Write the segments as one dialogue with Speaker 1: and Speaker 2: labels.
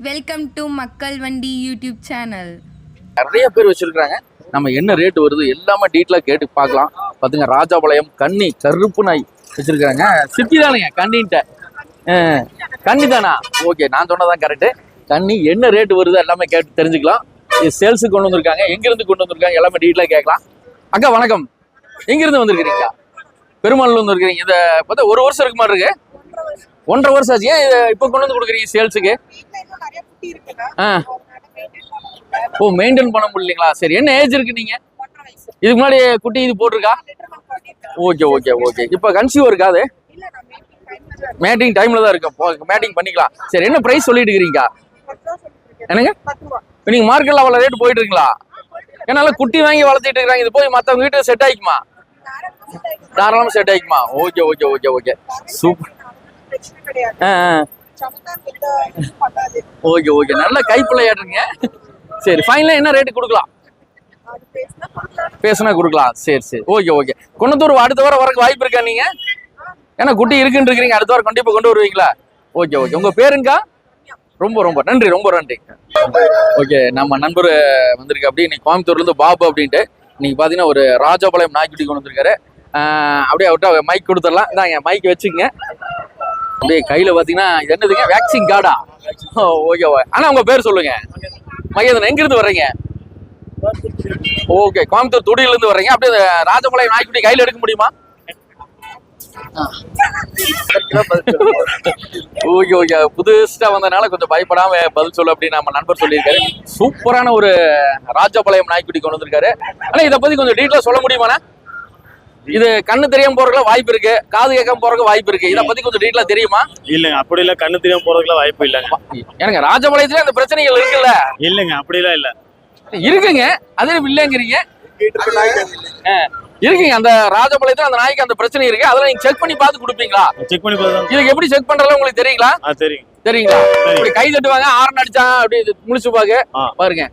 Speaker 1: Welcome to மக்கள் வண்டி YouTube channel
Speaker 2: நிறைய பேர் வச்சிருக்காங்க நம்ம என்ன ரேட் வருது எல்லாமே டீட்டெயிலாக கேட்டு பார்க்கலாம். பார்த்துங்க ராஜாபாளையம் கன்னி கருப்பு நாய் வச்சிருக்காங்க சிட்டி தானுங்க அஹ், கன்னி தானா? ஓகே நான் சொன்னதான் கரெக்டு கன்னி என்ன ரேட் வருது எல்லாமே கேட்டு தெரிஞ்சுக்கலாம். சேல்ஸுக்கு கொண்டு வந்திருக்காங்க. எங்கேருந்து கொண்டு வந்திருக்காங்க? எல்லாமே டீட்டெயிலாக கேட்கலாம். அக்கா வணக்கம். எங்கேருந்து வந்திருக்கிறீங்க? பெருமாள்ல வந்து இருக்கிறீங்க இதை பார்த்தா ஒரு வருஷம் இருக்கு மாதிரி இருக்கு. ஒன்றரை வருஷம். ஆச்சு. ஏன் இப்போ கொண்டு வந்து கொடுக்குறீங்க சேல்ஸுக்கு ஆ. ஓ மெயின்டைன் பண்ண முடியலைங்களா? சரி என்ன ஏஜ் இருக்கு நீங்க? இதுக்கு முன்னாடி குட்டி இது போட்டிருக்கா? ஓகே ஓகே ஓகே இப்போ கன்சியூவ் இருக்கா அது? மேட்டிங் டைம்ல தான் இருக்கு. மேட்டிங் பண்ணிக்கலாம். சரி என்ன பிரைஸ் சொல்லிட்டு இருக்கிறீங்க என்னங்க? நீங்க மார்க்கெட்ல அவ்வளோ ரேட் போயிட்டு இருக்கீங்களா? என்னால குட்டி வாங்கி வளர்த்திட்டு இருக்காங்க இது போய் மற்றவங்க வீட்டுக்கு செட் ஆயிக்குமா தாராளமா set ஆயிக்குமா okay okay okay okay super okay okay நல்ல கைப்பிள்ளையாடுறீங்க சரி ஃபைனலாக என்ன ரேட்டு கொடுக்கலாம்? பேசுனா கொடுக்கலாம். சரி சரி. ஓகே ஓகே குணத்தூர் அடுத்த வாரம் வரக்கு வாய்ப்பு இருக்கா நீங்க? ஏன்னா குட்டி இருக்குன்னு இருக்கிறீங்க. அடுத்த வாரம் கண்டிப்பா கொண்டு வருவீங்களா? ஓகே ஓகே உங்க பேருங்கா? ரொம்ப ரொம்ப நன்றி ரொம்ப நன்றி. ஓகே நம்ம நண்பர் வந்திருக்கு அப்படி இன்னைக்கு கோயம்புத்தூர்ல இருந்து பாபு அப்படின்ட்டு. இன்னைக்கு பாத்தீங்கன்னா ஒரு ராஜபாளையம் நாய்க்குட்டி கொண்டு வந்திருக்காரு. அப்படியே அவர்கிட்ட மைக் கொடுத்துடலாம். இந்தாங்க மைக் வச்சுக்கங்க. அப்படியே கையில பாத்தீங்கன்னா இது என்னதுங்க? வேக்சின் கார்டா ஓகே ஆனா உங்க பேர் சொல்லுங்க. மகேதன் எங்கிருந்து வர்றீங்க? ஓகே கோயம்புத்தூர் துடியில இருந்து வர்றீங்க. அப்படியே ராஜபாளையம் நாய்க்குட்டி கையில எடுக்க முடியுமா? ஓகே ஓகே புதுசா வந்ததுனால கொஞ்சம் பயப்படாம பதில் சொல்லு அப்படின்னு நம்ம நண்பர் சொல்லியிருக்காரு. சூப்பரான ஒரு ராஜபாளையம் நாய்க்குட்டி கொண்டு வந்திருக்காரு. ஆனா இதை பத்தி கொஞ்சம் டீட்டெயிலா சொல்ல முடியுமாண்ணா? இது கண்ணு தெரியாம போறதுக்கு வாய்ப்பு இருக்கு. காது கேட்காம போறதுக்கு வாய்ப்பு இருக்கு. இதை பத்தி கொஞ்சம் டீட்டெயிலா தெரியுமா?
Speaker 3: இல்லைங்க அப்படி இல்ல கண்ணு தெரியாம போறதுக்குலாம் வாய்ப்பு இல்லைங்க.
Speaker 2: எனக்கு ராஜபாளையத்துல அந்த பிரச்சனைகள் இருக்குல்ல?
Speaker 3: இல்லைங்க அப்படிலாம் இல்ல.
Speaker 2: இருக்குங்க. அதே இல்லைங்கிறீங்க. இருக்குங்க. அந்த ராஜபாளையத்துல அந்த நாய்க்கு அந்த பிரச்சனை இருக்கு. அதெல்லாம் நீங்க செக் பண்ணி பார்த்து கொடுப்பீங்களா?
Speaker 3: செக் பண்ணி பார்த்தா
Speaker 2: இதுக்கு எப்படி செக் பண்றதுல உங்களுக்கு தெரியுங்களா?
Speaker 3: தெரியும்
Speaker 2: தெரியுங்களா?
Speaker 3: சரி.
Speaker 2: இப்படி கை தட்டுவாங்க ஆரன் அடிச்சா அப்படி முழிச்சு பாக்க. பாருங்க.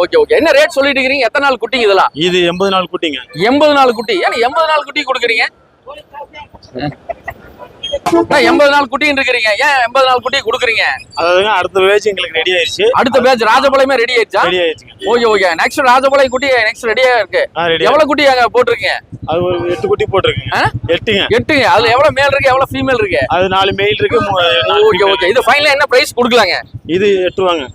Speaker 2: Okay okay. என்ன ரேட் சொல்லிட்டு இருக்கிறீங்க? எத்தனை நாள் குட்டிங்க இதெல்லாம்?
Speaker 3: இது எண்பது நாள் குட்டிங்க.
Speaker 2: எண்பது நாள் குட்டி. ஏன்னா எண்பது நாள் குட்டி கொடுக்குறீங்க? எண்பது நாள் குட்டின்னு இருக்கிறீங்க? ஏன் எண்பது நாள் குட்டி கொடுக்குறீங்க?
Speaker 3: அதாவதுங்க அடுத்த பேச்சு எங்களுக்கு ரெடி ஆயிடுச்சு
Speaker 2: அடுத்த பேட்ச் ராஜபாளையமே ரெடி ஆயிடுச்சா
Speaker 3: ரெடி ஆயிடுச்சுங்க
Speaker 2: ஓகே ஓகே. நெக்ஸ்ட் ராஜபாளையம் குட்டி நெக்ஸ்ட் ரெடியா இருக்கு. எவ்வளவு குட்டி அங்க போட்டிருக்கீங்க?
Speaker 3: அது ஒரு எட்டு குட்டி போட்டிருக்குங்க? எட்டுங்க.
Speaker 2: எட்டுங்க. அதுல எவ்வளவு மேல் இருக்கு எவ்வளவு ஃபீமேல் இருக்கு?
Speaker 3: அது நாலு மெயில் இருக்கு
Speaker 2: ஓகே. ஓகே. இது ஃபைனலா என்ன பிரைஸ் கொடுக்கலாங்க?
Speaker 3: இது எட்டு ரூபாங்க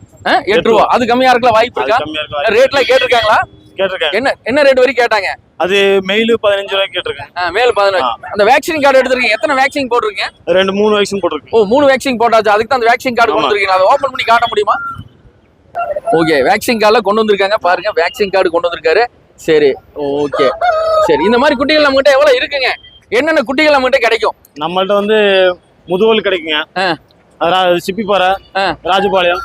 Speaker 2: எட்டு ரூபா. அது கம்மியா இருக்கலாம் வாய்ப்பு இருக்கா?
Speaker 3: கம்மியா இருக்கும்
Speaker 2: ரேட்ல கேட்டிருக்காங்களா?
Speaker 3: கேட்டிருக்காங்க
Speaker 2: என்ன என்ன ரேட் வரைக்கும் கேட்டாங்க?
Speaker 3: அது மெயில் பதினஞ்சு ரூபாய்க்கு கேட்டிருக்காங்க
Speaker 2: ஆ, மேல் பதினஞ்சு. அந்த வேக்சின் கார்டு எடுத்துருக்கீங்க. எத்தனை வேக்சின் போட்டிருக்கீங்க?
Speaker 3: ரெண்டு மூணு வயசும் போட்டிருக்கு
Speaker 2: ஓ மூணு வேக்சின் போட்டாச்சு. அதுக்கு தான் அந்த வேக்சின் கார்டு. வந்திருக்கீங்க அதை ஓபன் பண்ணி காட்ட முடியுமா? ஓகே வேக்சின் கார்டில் கொண்டு வந்திருக்காங்க. பாருங்க வேக்சின் கார்டு கொண்டு வந்திருக்காரு. சரி ஓகே சரி இந்த மாதிரி குட்டிகள் நம்மகிட்ட எவ்வளவு இருக்குங்க? என்னென்ன குட்டிகள் நம்மகிட்ட கிடைக்கும்?
Speaker 3: நம்மள்ட்ட வந்து முதுவல் கிடைக்குங்க. சிப்பிப்பாறை. ராஜபாளையம்.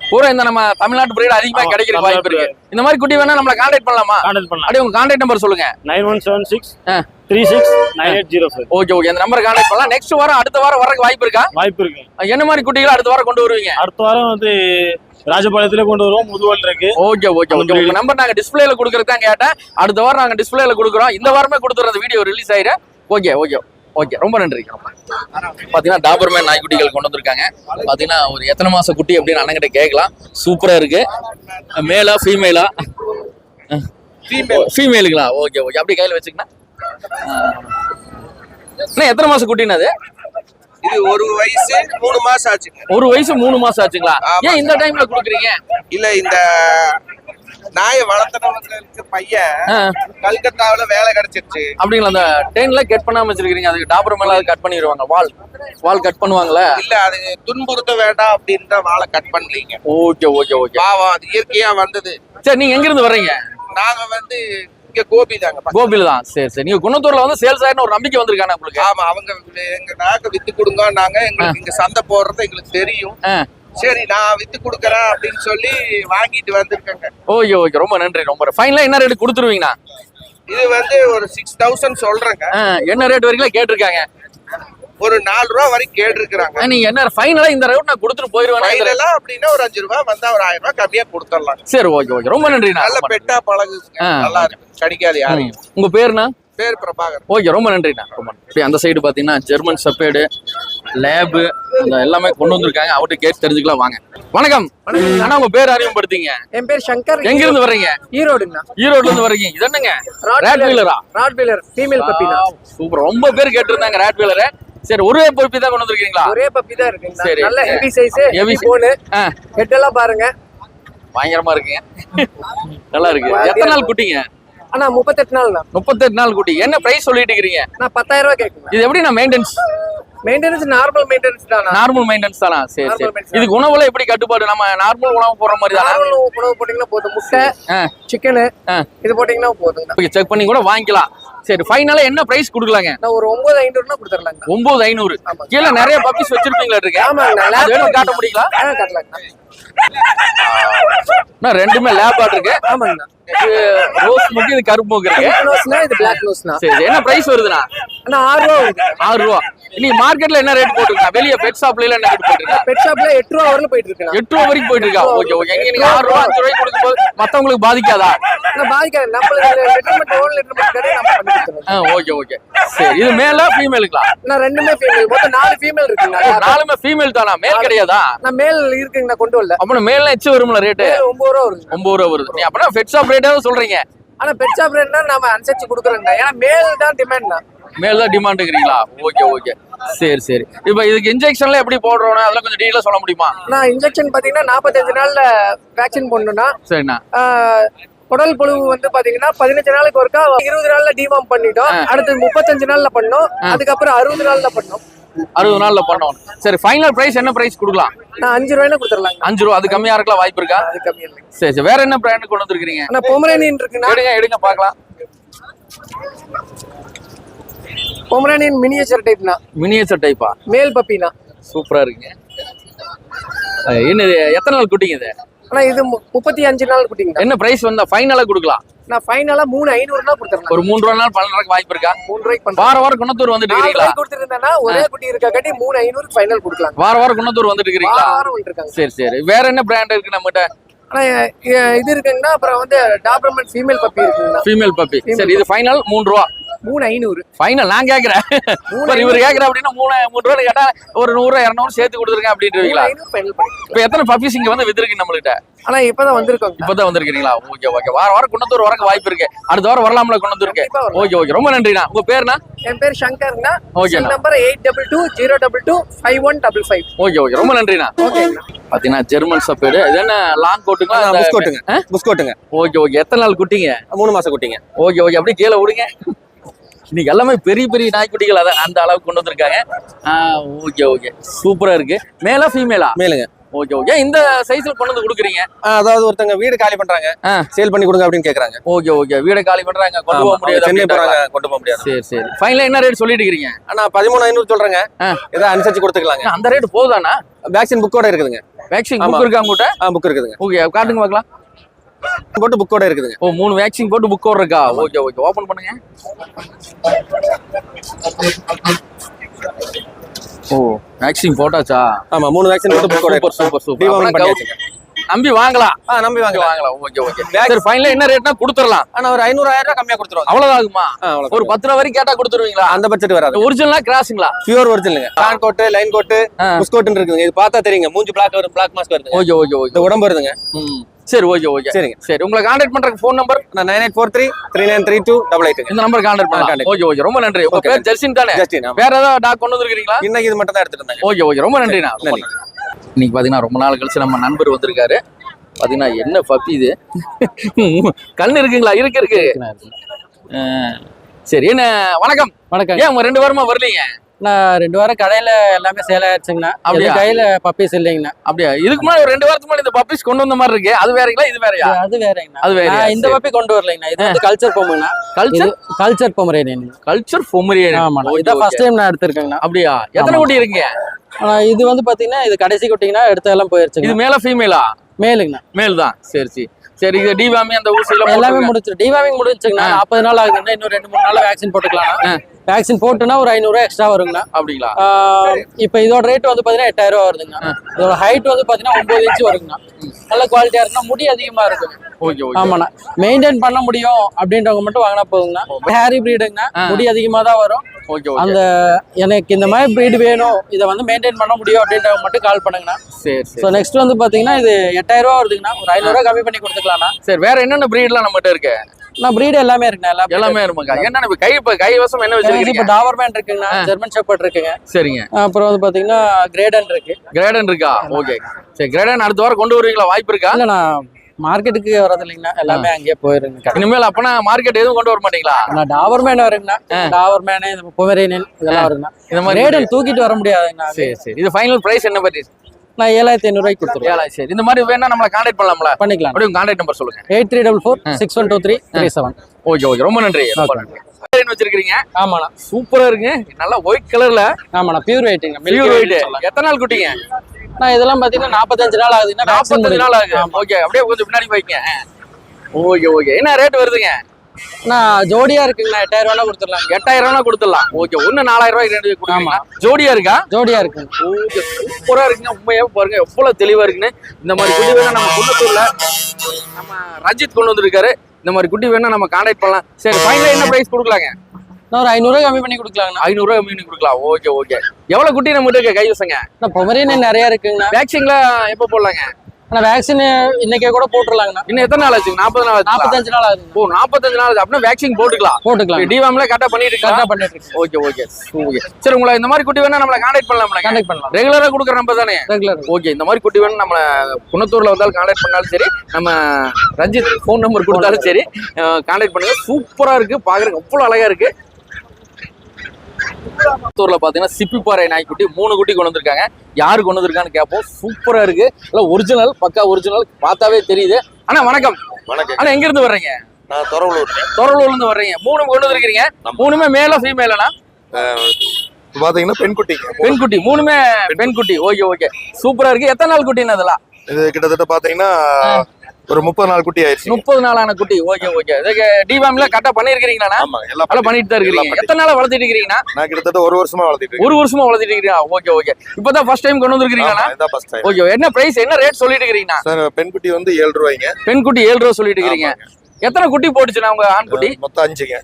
Speaker 2: பூரா இந்த நம்ம தமிழ்நாட்டு பிரீடு அதிகமா கிடைக்கிற வாய்ப்பு இருக்கு. இந்த மாதிரி குட்டி வேணா நம்மள கான்டாக்ட் பண்ணலாமா?
Speaker 3: கான்டாக்ட் பண்ணலாம்.
Speaker 2: அப்படியே உங்க கான்டாக்ட் நம்பர் சொல்லுங்க.
Speaker 3: Nine one seven six. Three six nine eight zero five.
Speaker 2: Okay okay. அந்த நம்பர் கான்டாக்ட் பண்ணலாம். நெக்ஸ்ட் வாரம் அடுத்த வாரம் வரக்கு வாய்ப்பு இருக்கா?
Speaker 3: வாய்ப்பு இருக்கு.
Speaker 2: என்ன மாதிரி குட்டிகள் அடுத்த வாரம் கொண்டு வருவீங்க?
Speaker 3: அடுத்த வாரம் வந்து ராஜபாளையத்துல கொண்டு வருவோம். முதுவல் இருக்கு.
Speaker 2: Okay okay okay. உங்க நம்பர் நாங்க டிஸ்பிளேல கொடுக்கறது தான் கேட்டேன். அடுத்த வாரம் நாங்க டிஸ்பிளேல கொடுக்குறோம். இந்த வாரமே கொடுத்துறோம் அந்த வீடியோ ரிலீஸ் ஆயிரு ஓகே ஓகே. ஓகே ரொம்ப நன்றி. பாத்தீங்கன்னா டாபர்மேன் நாய்க்குட்டிகள் கொண்டு வந்திருக்காங்க. பாத்தீங்கன்னா ஒரு எத்தனை மாச குட்டி அப்படின்னு அண்ணங்கிட்ட கேட்கலாம். சூப்பரா இருக்கு. மேலா ஃபீமேலா ஃபீமேலுங்களா ஓகே ஓகே அப்படி கையில வச்சுக்கண்ணா அண்ணா எத்தனை மாச குட்டினா அது?
Speaker 4: இது ஒரு வயசு மூணு மாசம் ஆச்சுங்க.
Speaker 2: ஒரு வயசு மூணு மாசம் ஆச்சுங்களா. ஏன் இந்த டைம்ல கொடுக்குறீங்க?
Speaker 4: இல்ல இந்த நாயை வளர்த்துறவங்களுக்கு பையன். கல்கத்தாவுல வேலை கிடைச்சிருச்சு.
Speaker 2: அப்படிங்களா அந்த டென்ல கட் பண்ணாம வச்சிருக்கீங்க அதுக்கு டாபர் மேல கட் பண்ணிடுவாங்க வால் வால் கட் பண்ணுவாங்களே?
Speaker 4: இல்ல அது துன்புறுத்த வேண்டாம் அப்படின்னு தான் வாழை கட் பண்ணலீங்க.
Speaker 2: Okay okay okay.
Speaker 4: பாவம் அது இயற்கையா வந்தது.
Speaker 2: சரி நீங்க எங்க இருந்து வர்றீங்க?
Speaker 4: நாங்க வந்து இங்க கோபி தாங்க.
Speaker 2: கோபில தான். சரி சரி. நீங்க குணத்தூர்ல வந்து சேல்ஸ் ஆயிருந்து ஒரு நம்பிக்கை வந்திருக்கானே உங்களுக்கு?
Speaker 4: ஆமா அவங்க எங்க நாக்க வித்து கொடுங்க நாங்க எங்களுக்கு இங்க சந்தை போடுறது எங்களுக்கு தெரியும். சரி நான் வித்து கொடுக்கறேன் அப்படின்னு சொல்லி வாங்கிட்டு வந்திருக்கேங்க.
Speaker 2: ஓகே ஓகே ரொம்ப நன்றி ரொம்ப ஃபைனலா என்ன ரேட் கொடுத்துருவீங்கண்ணா?
Speaker 4: இது வந்து ஒரு சிக்ஸ் தௌசண்ட் சொல்றேங்க.
Speaker 2: என்ன ரேட் வரைக்கும் கேட்டிருக்காங்க?
Speaker 4: ஒரு நாலு ரூபா வரைக்கும் கேட்டிருக்கிறாங்க.
Speaker 2: ஆ, நீங்க என்ன ஃபைனலா இந்த ரேட் நான் கொடுத்துட்டு போயிருவேன்
Speaker 4: ஃபைனலா அப்படின்னா ஒரு அஞ்சு ரூபா வந்தா ஒரு ஆயிரம் ரூபாய் கம்மியா கொடுத்துடலாம்.
Speaker 2: சரி ஓகே ஓகே ரொம்ப நன்றிண்ணா.
Speaker 4: நல்ல பெட்டா பழகுங்க.
Speaker 2: ஆ.
Speaker 4: நல்லா இருக்கு. கடிக்காது யாரையும்.
Speaker 2: உங்க பேருண்ணா?
Speaker 4: பேர் பிரபாகர்.
Speaker 2: ஓகே ரொம்ப நன்றிண்ணா. ரொம்ப நன்றி. அந்த சைடு பாத்தீங்கன்னா ஜெர்மன் சப்பேடு லேபு அந்த எல்லாமே கொண்டு வந்திருக்காங்க. அவர்கிட்ட கேட்டு தெரிஞ்சுக்கலாம் வாங்க. வணக்கம். அண்ணா உங்க பேர் அறிமுகப்படுத்திங்க
Speaker 5: என் பேர் சங்கர்.
Speaker 2: எங்க இருந்து வர்றீங்க?
Speaker 5: ஈரோடுங்கண்ணா.
Speaker 2: ஈரோட்ல இருந்து வர்றீங்க. இது என்னங்க? ரேட் வீலரா
Speaker 5: ராட் வீலர் ஃபீமேல் பப்பினா
Speaker 2: சூப்பர் ரொம்ப பேர் கேட்டிருந்தாங்க ரேட் வீலரை சரி ஒரே பொறுப்பி தான் கொண்டு வந்திருக்கீங்களா?
Speaker 5: ஒரே பப்பி தான் இருக்குங்கண்ணா.
Speaker 2: சரி.
Speaker 5: நல்ல heavy size heavy. Bone head எல்லாம் பாருங்க.
Speaker 2: பயங்கரமா இருக்குங்க. நல்லா இருக்கு. எத்தனை நாள் குட்டிங்க?
Speaker 5: அண்ணா முப்பத்தெட்டு நாள்ண்ணா.
Speaker 2: முப்பத்தெட்டு நாள் குட்டி. என்ன பிரைஸ் சொல்லிட்டு இருக்கிறீங்க?
Speaker 5: நான் பத்தாயிரம் ரூபாய் கேட்குங்க
Speaker 2: இது எப்படி நான் மெயின்டெனன்ஸ்
Speaker 5: மெயின்டெனன்ஸ் நார்மல் மெயின்டெனன்ஸ் தானா?
Speaker 2: நார்மல் மெயின்டெனன்ஸ் தானா? சரி சரி. இதுக்கு உணவுல எப்படி கட்டுப்பாடு? நம்ம நார்மல் உணவு போடுற மாதிரி தானா?
Speaker 5: நார்மல் உணவு போட்டீங்கன்னா போதும். முட்டை சிக்கனு. இது போட்டீங்கன்னா போதுங்கண்ணா
Speaker 2: செக் பண்ணி கூட வாங்கிக்கலாம். சரி ஃபைனலா என்ன பிரைஸ் கொடுக்கலாங்க?
Speaker 5: நான் ஒரு ஒன்பது ஐநூறுனா கொடுத்துடலாங்கண்ணா
Speaker 2: ஒன்பது ஐநூறு.
Speaker 5: ஆமா.
Speaker 2: கீழே நிறைய பப்பீஸ் வச்சிருப்பீங்களா இருக்கு? அது வேணும் காட்ட முடியுங்களா? நான் ரெண்டுமே லேப் ஆட் இருக்கு.
Speaker 5: ஆமாங்கண்ணா
Speaker 2: இது ரோஸ் முக்கு இது கருப்பு முக்கு இருக்கு
Speaker 5: பிங்க் நோஸ்னா இது பிளாக் நோஸ்னா
Speaker 2: சரி என்ன பிரைஸ் வருதுண்ணா?
Speaker 5: அண்ணா ஆறு ரூபா வருது.
Speaker 2: ஆறு ரூபா. நீ மார்க்கெட்ல என்ன ரேட் போட்டுருக்கா? வெளிய பெட் ஷாப்ல என்ன ரேட் போட்டுருக்கா?
Speaker 5: பெட் ஷாப்ல எட்டு ரூபா வரலும் போயிட்டு இருக்குண்ணா
Speaker 2: எட்டு ரூபா வரைக்கும் போயிட்டு இருக்கா ஓகே ஓகே. நீங்க ஆறு ரூபா அஞ்சு ரூபாய்க்கு கொடுக்கும்போது மத்தவங்களுக்கு பாதிக்காதா?
Speaker 5: பாதிக்காது. நம்மளுக்கு லெட்டர்மெண்ட் ஓன் லெட்டர்மெண்ட்
Speaker 2: ஓகே ஓகே. சரி இது மேலா ஃபீமேலுங்களா
Speaker 5: நான் ரெண்டுமே ஃபீமேல் மொத்தம் நாலு ஃபீமேல் இருக்குங்க
Speaker 2: நாலுமே ஃபீமேல் தானா? மேல் கிடையாதா?
Speaker 5: நான் மேல் இருக்குங்க நான் கொண்டு வரல.
Speaker 2: அப்ப மேல எச்சு வரும்ல
Speaker 5: மேல் ஒன்பது ரூபா
Speaker 2: ஒன்பது ரூபா வருது. அப்பனா பெட் ஷாப் ரேட்டாவது சொல்றீங்க.
Speaker 5: ஆனா பெட் ஷாப் ரேட்னா நம்ம அனுசரிச்சு கொடுக்குறோங்க ஏன்னா மேல் தான் டிமாண்ட்
Speaker 2: மேல் தான் டிமாண்டுங்கிறீங்களா ஓகே ஓகே. சரி சரி. இப்போ இதுக்கு இன்ஜெக்ஷன்லாம் எப்படி போடுறோம் அதெல்லாம் கொஞ்சம் டீட்டெயிலாக சொல்ல முடியுமா?
Speaker 5: நான் இன்ஜெக்ஷன் பாத்தீங்கன்னா நாற்பத்தஞ்சு நாள்ல வேக்சின் போடணும்னா
Speaker 2: சரிண்ணா.
Speaker 5: குடல் புழு வந்து பாத்தீங்கன்னா பதினஞ்சு நாளுக்கு ஒருக்கா இருபது நாள்ல டிமாம் பண்ணிட்டோம். அடுத்து முப்பத்தஞ்சு நாள்ல பண்ணோம். அதுக்கப்புறம் அறுபது நாள்ல பண்ணோம்.
Speaker 2: அறுபது நாள்ல பண்ணோம் சரி ஃபைனல் பிரைஸ் என்ன பிரைஸ் கொடுக்கலாம்?
Speaker 5: நான் அஞ்சு ரூபாய்னா கொடுத்துடலாங்க.
Speaker 2: அஞ்சு ரூபா அது கம்மியா இருக்கலாம் வாய்ப்பு இருக்கா?
Speaker 5: அது கம்மி இல்லைங்க.
Speaker 2: சரி சரி வேற என்ன பிராண்ட் கொண்டு வந்திருக்கீங்க
Speaker 5: ஆனா பொமரேனியன் இருக்குன்னா
Speaker 2: எடுங்க எடுங்க பார்க்கலாம்.
Speaker 5: பொமரேனியன் மினியேச்சர் டைப்னா
Speaker 2: மினியேச்சர் டைப்பா
Speaker 5: மேல் பப்பினா
Speaker 2: சூப்பரா இருக்குங்க. அஹ் என்னது எத்தனை நாள் குட்டிங்க இது?
Speaker 5: ஆனா இது முப்பத்தி அஞ்சு நாள் குட்டிங்க
Speaker 2: என்ன பிரைஸ் வந்தா? ஃபைனலா கொடுக்கலாம்.
Speaker 5: நான் ஃபைனலா மூணு ஐநூறுனா கொடுத்துடலாம்
Speaker 2: ஒரு மூன்று ரூபா நாள் பன்னெண்டு வாய்ப்பு இருக்கா?
Speaker 5: மூணு ரூபாய்க்கு
Speaker 2: வார வாரம் குணத்தூர் வந்துட்டு
Speaker 5: நாலு
Speaker 2: இருக்கீங்களா?
Speaker 5: கொடுத்துருந்தேன்னா ஒரே குட்டி இருக்கா கட்டி மூணு ஐநூறு ஃபைனல் கொடுக்கலாம்.
Speaker 2: வார வாரம் குணத்தூர் வந்துட்டு இருக்கீங்களா?
Speaker 5: வாரம் இருக்காங்க
Speaker 2: சரி சரி. வேற என்ன பிராண்ட் இருக்கு நம்மகிட்ட?
Speaker 5: ஆனா இது இருக்குங்கன்னா அப்புறம் வந்து டாப்ரமன் ஃபீமேல் பப்பி இருக்குங்கண்ணா
Speaker 2: ஃபீமேல் பப்பி சரி இது ஃபைனல் மூணு ரூபா.
Speaker 5: மூணு ஐநூறு.
Speaker 2: ஃபைனல் நான் கேக்குறேன். இப்ப இவர் கேக்குற அப்படின்னா மூணு மூணு ரூபா கேட்டா ஒரு நூறு இரநூறு சேர்த்து கொடுத்துருங்க
Speaker 5: மூணு
Speaker 2: அப்படின்றீங்களா இப்ப எத்தனை பப்பீஸ் இங்க வந்து வித்திருக்கு நம்மள்கிட்ட?
Speaker 5: ஆனா இப்பதான் வந்திருக்கோங்க.
Speaker 2: இப்பதான் வந்திருக்கீங்களா? Okay okay. வார வாரம் குணத்தூர் வரக்கு வாய்ப்பு இருக்கு. அடுத்த வாரம் வரலாம்ல குணத்தூருக்கு. Okay okay. ரொம்ப நன்றிண்ணா. உங்க பேருண்ணா?
Speaker 5: என் பேர் சங்கர்னா
Speaker 2: அண்ணா.
Speaker 5: Number eight double two zero double two five one double five
Speaker 2: okay okay. ரொம்ப நன்றிண்ணா.
Speaker 5: ஓகேங்கண்ணா
Speaker 2: பாத்தீங்கன்னா ஜெர்மன் சப்பேடு இது என்ன லாங் கோட்டுங்களா
Speaker 6: ஆ, புஸ்கோட்டுங்க புஸ்கோட்டுங்க
Speaker 2: ஓகே ஓகே. எத்தனை நாள் குட்டிங்க?
Speaker 6: மூணு மாசம் குட்டிங்க.
Speaker 2: Okay okay. அப்படியே கீழே விடுங்க. இன்னைக்கு எல்லாமே பெரிய பெரிய நாய்க்குட்டிகள் அதான் அந்த அளவுக்கு கொண்டு வந்திருக்காங்க. Okay okay. சூப்பரா இருக்கு. மேலா ஃபீமேலா
Speaker 6: மேலுங்க.
Speaker 2: Okay okay. இந்த சைஸ்ல கொண்டு வந்து கொடுக்குறீங்க?
Speaker 6: அதாவது ஒருத்தங்க வீடு காலி பண்றாங்க. சேல் பண்ணி கொடுங்க அப்படின்னு கேக்குறாங்க.
Speaker 2: Okay okay. வீட காலி பண்றாங்க கொண்டு போக முடியாது
Speaker 6: சென்னை? போறாங்க கொண்டு போக முடியாது.
Speaker 2: சரி சரி. ஃபைனலா என்ன ரேட் சொல்லிட்டு இருக்கீங்க
Speaker 6: ஆனா பதிமூணு ஐநூறு சொல்றேங்க.
Speaker 2: ஆ.
Speaker 6: ஏதோ அனுசரிச்சு கொடுத்துக்கலாங்க.
Speaker 2: அந்த ரேட் போகுதாண்ணா
Speaker 6: வேக்சின் புக்கோட இருக்குதுங்க.
Speaker 2: வேக்சின். புக் இருக்கா உங்ககிட்ட?
Speaker 6: புக் இருக்குதுங்க.
Speaker 2: ஓகே காட்டுங்க பார்க்கலாம்.
Speaker 6: போட்டு புக்கோட இருக்குதுங்க.
Speaker 2: ஓ மூணு வேக்சின் போட்டு புக் இருக்கா ஓகே ஓகே. ஓபன் பண்ணுங்க. ஓ வேக்சின் போட்டாச்சா?
Speaker 6: ஆமா மூணு வேக்சின் போட்டு புக்கோட
Speaker 2: சூப்பர் சூப்பர் சூப்பர். நம்பி வாங்கலாம்.
Speaker 6: ஆ நம்பி வாங்கலாம்.
Speaker 2: வாங்கலாம். Okay okay. சரி ஃபைனலா என்ன ரேட்னா கொடுத்துடலாம்.
Speaker 6: ஆனா ஒரு ஐநூறு ஆயிரம் ரூபாய் கம்மியா கொடுத்துருவாங்க.
Speaker 2: அவ்வளவுதான் ஆகுமா
Speaker 6: அவ்வளவு
Speaker 2: ஒரு பத்து ரூபா வரைக்கும் கேட்டா கொடுத்துருவீங்களா?
Speaker 6: அந்த பட்ஜெட் வராது.
Speaker 2: ஒரிஜினலா கிராஸுங்களா
Speaker 6: பியூர் ஒரிஜினலுங்க டான் கோட்டு லைன் கோட்டு
Speaker 2: ஆ.
Speaker 6: புஸ்கோட்டுன்னு இருக்குதுங்க. இது பார்த்தா தெரியுங்க. மூஞ்சி பிளாக் வரும் பிளாக் மாஸ்க் வருதுங்க.
Speaker 2: Okay okay okay.
Speaker 6: உடம்பு வருதுங்க.
Speaker 2: சரி ஓகே ஓகே
Speaker 6: சரிங்க.
Speaker 2: சரி உங்களை கான்டாக்ட் பண்றதுக்கு ஃபோன் நம்பர்
Speaker 6: நான் nine eight four three three nine three two double எயிட்டுங்க
Speaker 2: இந்த நம்பர் பண்ணலாம்.
Speaker 6: contact.
Speaker 2: ஓகே ஓகே ரொம்ப நன்றி. உங்க
Speaker 6: Okay,
Speaker 2: பேர் ஜெர்சின் தானே?
Speaker 6: ஜஸ்டின் ஆமா.
Speaker 2: வேற ஏதாவது டாக் கொண்டு வந்திருக்கீங்களா?
Speaker 6: இன்னைக்கு இது மட்டும் தான் எடுத்துட்டு
Speaker 2: ஓகே ஓகே ரொம்ப நன்றிண்ணா.
Speaker 6: நன்றி.
Speaker 2: இன்னைக்கு பாத்தீங்கன்னா ரொம்ப நாள் கழிச்சு நம்ம நண்பர் வந்திருக்காரு. பாத்தீங்கன்னா என்ன பப்பி இது? கண்ணு இருக்குங்களா? இருக்கு இருக்கு. சரி என்ன? வணக்கம்.
Speaker 7: வணக்கம்.
Speaker 2: ஏன் உங்க ரெண்டு வாரமா வரலீங்க?
Speaker 7: நான் ரெண்டு வாரம் கடையில எல்லாமே சேல் ஆயிடுச்சுங்கண்ணா.
Speaker 2: அப்படியா?
Speaker 7: கையில பப்பீஸ் இல்லைங்கண்ணா.
Speaker 2: அப்படியா? இதுக்கு முன்னாடி ஒரு ரெண்டு வாரத்துக்கு முன்னாடி இந்த பப்பீஸ் கொண்டு வந்த மாதிரி இருக்கு. அது வேறங்களா? இது வேறயா?
Speaker 7: அது வேறங்கண்ணா.
Speaker 2: அது வேறயா?
Speaker 7: நான் இந்த. பப்பி கொண்டு வரலைங்கண்ணா. இது வந்து culture பொம்மைண்ணா
Speaker 2: culture
Speaker 7: culture Pomeranian
Speaker 2: culture Pomeranian
Speaker 7: ஆமாண்ணா. இதான் ஃபர்ஸ்ட் டைம் நான் எடுத்திருக்கேங்கண்ணா.
Speaker 2: அப்படியா? எத்தனை. குட்டி இருக்கீங்க?
Speaker 7: இது வந்து பாத்தீங்கன்னா இது கடைசி குட்டிங்கன்னா எடுத்த எல்லாம் போயிருச்சுங்க
Speaker 2: இது மேல ஃபீமேலா
Speaker 7: மேலுங்கண்ணா
Speaker 2: மேல் தான். சரி சரி. சரி இது டிவாமி அந்த ஊசி எல்லாம்
Speaker 7: எல்லாமே
Speaker 2: போட்டுருங்க.
Speaker 7: முடிச்சு டிவாமிங் முடிஞ்சுங்கண்ணா நாற்பது நாள் ஆகுதுன்னா இன்னும் ரெண்டு மூணு நாள் வேக்சின் போட்டுக்கலாம் வேக்சின் போட்டுனா ஒரு ஐநூறுரூவா எக்ஸ்ட்ரா வருங்கண்ணா.
Speaker 2: அப்படிங்களா?
Speaker 7: இப்போ இதோட ரேட் வந்து பார்த்தீங்கன்னா எட்டாயிரம் ரூபா வருதுங்கண்ணா. இதோட ஹைட் வந்து பார்த்தீங்கன்னா ஒன்பது இன்ச் வருங்கண்ணா. நல்ல குவாலிட்டியா இருக்குன்னா முடி அதிகமா இருக்குங்க ஆமாண்ணா. மெயின்டைன் பண்ண முடியும் அப்படின்றவங்க மட்டும் வாங்கினா போதுங்கண்ணா. ஹேரி ப்ரீடுங்கண்ணா. முடி அதிகமா தான் வரும்.
Speaker 2: ஓகே
Speaker 7: அந்த எனக்கு இந்த மாதிரி ப்ரீடு வேணும் இதை வந்து மெயின்டைன் பண்ண முடியும் அப்படின்றவங்க மட்டும் கால் பண்ணுங்கண்ணா.
Speaker 2: சரி
Speaker 7: ஸோ நெக்ஸ்ட் வந்து பார்த்தீங்கன்னா இது எட்டாயிரம் ரூபா வருதுங்கண்ணா. ஒரு ஐநூறுரூவா கம்மி பண்ணி கொடுத்துக்கலாம்ண்ணா.
Speaker 2: சரி வேற என்னென்ன பிரீட்லாம் நம்மகிட்ட இருக்கு?
Speaker 7: நான் ப்ரீடு எல்லாமே இருக்குண்ணா எல்லாமே
Speaker 2: இருமாக்கா என்னென்ன இப்ப கை இப்ப கைவசம் என்ன
Speaker 7: இப்போ
Speaker 2: வச்சிருக்கீங்க
Speaker 7: டாவர்மேன் இருக்குங்கண்ணா ஜெர்மன் ஷெப்பர்ட் இருக்குங்க.
Speaker 2: சரிங்க.
Speaker 7: அப்புறம் வந்து பார்த்தீங்கன்னா கிரேடன் இருக்கு.
Speaker 2: கிரேடன் இருக்கா? ஓகே. சரி கிரேடன் அடுத்த வாரம் கொண்டு வருவீங்களா? வாய்ப்பு இருக்கா?
Speaker 7: இல்ல நான் மார்க்கெட்டுக்கு வரது இல்லைங்கண்ணா. எல்லாமே அங்கேயே போயிருங்க.
Speaker 2: இனிமேல் அப்பனா மார்க்கெட் எதுவும் கொண்டு வர மாட்டீங்களா?
Speaker 7: நான் டாவர்மேன் வருங்கண்ணா. டாவர்மேன் இந்த பொமரேனியன் இதெல்லாம் வருங்கண்ணா.
Speaker 2: இந்த மாதிரி
Speaker 7: கிரேடன் தூக்கிட்டு வர முடியாதுங்கண்ணா.
Speaker 2: சரி சரி. இது ஃபைனல் பிரைஸ் என்ன பத்தி
Speaker 7: நான் ஏழாயிரத்தி ஐநூறுரூவாய்க்கு கொடுத்துருவேன்.
Speaker 2: ஏழாயிரம் சரி. இந்த மாதிரி வேணா நம்மள கான்டாக்ட் பண்ணலாம்ல?
Speaker 7: பண்ணிக்கலாம்.
Speaker 2: அப்படியே உங்க கான்டாக்ட் நம்பர் சொல்லுங்க.
Speaker 7: Eight three double four six one two three three seven.
Speaker 2: Okay okay. ரொம்ப நன்றி. ரொம்ப நன்றி. வச்சிருக்கீங்க
Speaker 7: ஆமாண்ணா.
Speaker 2: சூப்பரா இருக்கு. நல்லா ஒயிட் கலர்ல
Speaker 7: ஆமாண்ணா. பியூர் வெயிட்டுங்க
Speaker 2: பியூர் ஒயிட் எத்தனை நாள் குட்டிங்க?
Speaker 7: நான் இதெல்லாம் பார்த்தீங்கன்னா நாற்பத்தஞ்சு நாள் ஆகுதுன்னா
Speaker 2: நாற்பத்தஞ்சு நாள் ஆகுது. ஓகே அப்படியே கொஞ்சம் பின்னாடி போய்ங்க ஓகே ஓகே. என்ன ரேட் வருதுங்க?
Speaker 7: நான் ஜோடியா இருக்குங்கண்ணா. எட்டாயிரம் ரூபா கொடுத்துடலாங்க.
Speaker 2: எட்டாயிரம் ரூபா கொடுத்துடலாம். ஓகே ஒன்னு நாலாயிரம் ரூபாய்க்கு ரெண்டு கொடுக்கலாம் ஜோடியா இருக்கா?
Speaker 7: ஜோடியா இருக்குங்க.
Speaker 2: ஓகே சூப்பரா இருக்குங்க. உண்மையாவே பாருங்க எவ்வளவு தெளிவா இருக்குன்னு. இந்த மாதிரி குட்டி வேணா நம்ம குன்னத்தூர்ல நம்ம ரஞ்சித் கொண்டு வந்திருக்காரு. இந்த மாதிரி குட்டி வேணா நம்ம கான்டாக்ட் பண்ணலாம். சரி ஃபைனலா என்ன பிரைஸ் கொடுக்கலாங்க?
Speaker 7: நான் ஒரு ஐநூறுரூவா கம்மி பண்ணி கொடுக்கலாங்கண்ணா.
Speaker 2: ஐநூறு ரூபாய் மீன் கொடுக்கலாம். Okay okay. எவ்வளவு குட்டி நம்ம இருக்கு கைவசங்க
Speaker 7: நான் பொமரேனியன் நிறைய இருக்குங்கண்ணா.
Speaker 2: வேக்சின்லாம் எப்போ போடலாங்க?
Speaker 7: ஆனால் வேக்சின் இன்னைக்கே கூட போட்டுடலாங்கண்ணா
Speaker 2: இன்னும் எத்தனை நாள் ஆச்சு நாற்பது நாள்
Speaker 7: நாற்பத்தஞ்சு நாள் ஆகுதுங்க
Speaker 2: ஓ நாற்பத்தஞ்சு நாள் ஆச்சு. அப்படின்னா வேக்சின் போட்டுக்கலாம்.
Speaker 7: போட்டுக்கலாம்.
Speaker 2: டிவாம்ல கரெக்டா பண்ணிட்டு
Speaker 7: கரெக்டாக பண்ணிட்டு
Speaker 2: ஓகே ஓகே. ஓகே. சரி உங்களை இந்த மாதிரி குட்டி வேணா நம்மள கான்டாக்ட் பண்ணலாம்ல
Speaker 7: கான்டாக்ட் பண்ணலாம்.
Speaker 2: ரெகுலரா கொடுக்குற நம்பர் தானே?
Speaker 7: ரெகுலர்
Speaker 2: ஓகே இந்த மாதிரி குட்டி வேணும் நம்ம குணத்தூர்ல வந்தாலும் கான்டாக்ட் பண்ணாலும் சரி நம்ம ரஞ்சித் ஃபோன் நம்பர் கொடுத்தாலும் சரி கான்டாக்ட் பண்ணுங்க. சூப்பரா இருக்கு. பாக்குறதுக்கு அவ்வளவு அழகா இருக்கு. குணத்தூர்ல பாத்தீங்கன்னா சிப்பிப்பாறை நாய்க்குட்டி மூணு குட்டி கொண்டு வந்திருக்காங்க. யாரு கொண்டு வந்திருக்கான்னு கேட்போம் சூப்பரா இருக்கு. எல்லாம் ஒரிஜினல் பக்கா ஒரிஜினல் பார்த்தாவே தெரியுது. அண்ணா வணக்கம்.
Speaker 6: வணக்கம்.
Speaker 2: அண்ணா எங்க இருந்து வர்றீங்க?
Speaker 6: நான்
Speaker 2: தொரலூர்ல இருந்து வர்றீங்க. மூணு கொண்டு வந்திருக்கீங்க மூணுமே மேல ஃபீமேலனா
Speaker 8: பாத்தீங்கன்னா பெண் குட்டிங்க
Speaker 2: பெண் குட்டி மூணுமே பெண் குட்டி ஓகே ஓகே. சூப்பரா இருக்கு. எத்தனை நாள் குட்டின்னு அதெல்லாம்
Speaker 8: இது கிட்டத்தட்ட பாத்தீங்கன்னா ஒரு முப்பது நாள் குட்டி ஆயிடுச்சு.
Speaker 2: முப்பது நாளான குட்டி. Okay okay. இதுக்கு டிவாம்ல கரெக்டா பண்ணிருக்கீங்களா
Speaker 8: எல்லாம்
Speaker 2: பண்ணிட்டு தான் இருக்கீங்க எத்தனை நாளா வளர்த்திட்டு இருக்கீங்கன்னா
Speaker 8: நான் கிட்டத்தட்ட ஒரு வருஷமா வளர்த்திட்டு
Speaker 2: ஒரு வருஷமா வளர்த்திட்டு இருக்கீங்க ஓகே ஓகே. இப்பதான் ஃபர்ஸ்ட் டைம் கொண்டு வந்திருக்கீங்களா ஓகே என்ன பிரைஸ் என்ன ரேட் சொல்லிட்டு இருக்கீங்கன்னா
Speaker 8: சார் பெண் குட்டி வந்து ஏழு ரூபாய்ங்க.
Speaker 2: பெண் குட்டி ஏழு ரூபா சொல்லிட்டு இருக்கீங்க எத்தனை குட்டி போட்டுச்சுண்ணா உங்க ஆண் குட்டி?
Speaker 8: மொத்தம் அஞ்சுங்க.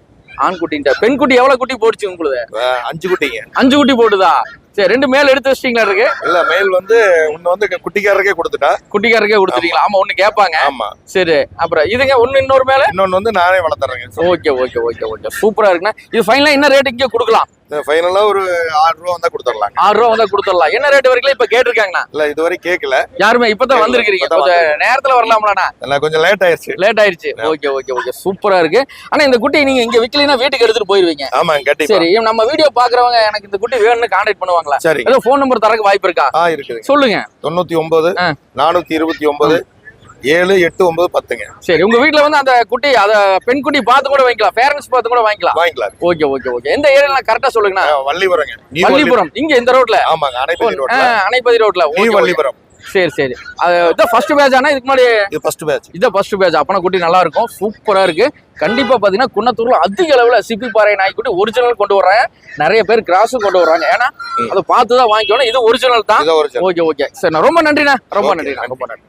Speaker 2: ஆண் குட்டின்ட்ட. பெண் குட்டி எவ்வளவு குட்டி போட்டுச்சு உங்களுக்கு?
Speaker 8: அஞ்சு குட்டிங்க.
Speaker 2: அஞ்சு குட்டி போட்டுதா? சரி ரெண்டு மேல எடுத்து வச்சிட்டீங்களா இருக்கு?
Speaker 8: இல்ல மேல் வந்து ஒண்ணு வந்து குட்டிக்காரருக்கே கொடுத்துட்டா.
Speaker 2: குட்டிக்காரருக்கே கொடுத்துட்டீங்களா? ஆமா. ஒண்ணு கேட்பாங்க.
Speaker 8: ஆமா.
Speaker 2: சரி அப்புறம் இதுங்க ஒண்ணு இன்னொரு மேல
Speaker 8: இன்னொன்னு வந்து நானே வளர்த்துறேங்க.
Speaker 2: ஓகே ஓகே ஓகே ஓகே சூப்பரா இருக்குண்ணா. இது ஃபைனலா என்ன ரேட் இங்கே கொடுக்கலாம்?
Speaker 8: ஃபைனலா ஒரு ஆறு ரூபா வந்தா கொடுத்துடலாங்க.
Speaker 2: ஆறு ரூபா வந்தா கொடுத்துடலாம். என்ன ரேட் வரைக்கும் இப்ப கேட்டிருக்காங்கண்ணா?
Speaker 8: இல்ல இதுவரை கேட்கல.
Speaker 2: யாருமே இப்பதான் வந்திருக்கீங்க
Speaker 8: இப்பதான்
Speaker 2: கொஞ்சம் நேரத்துல வரலாம்லண்ணா.
Speaker 8: கொஞ்சம் லேட் ஆயிருச்சு.
Speaker 2: லேட் ஆயிருச்சு. Okay okay okay. சூப்பரா இருக்கு. ஆனா இந்த குட்டி நீங்க இங்க விக்கலைன்னா வீட்டுக்கு எடுத்துட்டு போயிருவீங்க.
Speaker 8: ஆமா கண்டிப்பா.
Speaker 2: சரி நம்ம வீடியோ பாக்குறவங்க எனக்கு இந்த குட்டி வேணும்னு கான்டாக்ட் பண்ணுவாங்களா
Speaker 8: சரி.
Speaker 2: ஏதோ ஃபோன் நம்பர் தரக்கு வாய்ப்பு இருக்கா?
Speaker 8: ஆ இருக்குது.
Speaker 2: சொல்லுங்க.
Speaker 8: தொண்ணூத்தி ஒன்பது. நானூத்தி இருபத்தி ஒன்பது ஏழு எட்டு ஒன்பது பத்துங்க.
Speaker 2: சரி உங்க வீட்ல வந்து அந்த குட்டி அத பெண் குட்டி பார்த்து கூட வாங்கிக்கலாம். பேரண்ட்ஸ் பார்த்து கூட வாங்கிக்கலாம்.
Speaker 8: வாங்கிக்கலாம்.
Speaker 2: Okay okay okay. எந்த ஏரியா கரெக்டா சொல்லுங்கண்ணா?
Speaker 8: நியூ
Speaker 2: வள்ளிபுரம். இங்க இந்த ரோட்ல
Speaker 8: ஆமாங்க அணைப்பதி ரோட்ல.
Speaker 2: அணைப்பதி ரோட்ல.
Speaker 8: வள்ளிபுரம்
Speaker 2: சரி சரி. அது இதான் ஃபர்ஸ்ட் பேட்ச் ஆனா இதுக்கு முன்னாடி
Speaker 8: இது ஃபர்ஸ்ட் பேட்ச்
Speaker 2: இதான் ஃபர்ஸ்ட் பேட்ச் அப்பனா குட்டி நல்லா இருக்கும். சூப்பரா இருக்கு. கண்டிப்பா பாத்தீங்கன்னா குன்னத்தூர்ல அதிக அளவுல சிப்பி பாறை நாய்க்குட்டி ஒரிஜினல் கொண்டு வர்றாங்க. நிறைய பேர் கிராஸும் கொண்டு வர்றாங்க. ஏன்னா அதை பார்த்து தான் வாங்கிக்கணும். இது ஒரிஜினல் தான். Okay okay. சரி நான் ரொம்ப நன்றிண்ணா. ரொம்ப நன்றிண்ணா. ரொம்ப நன்றி.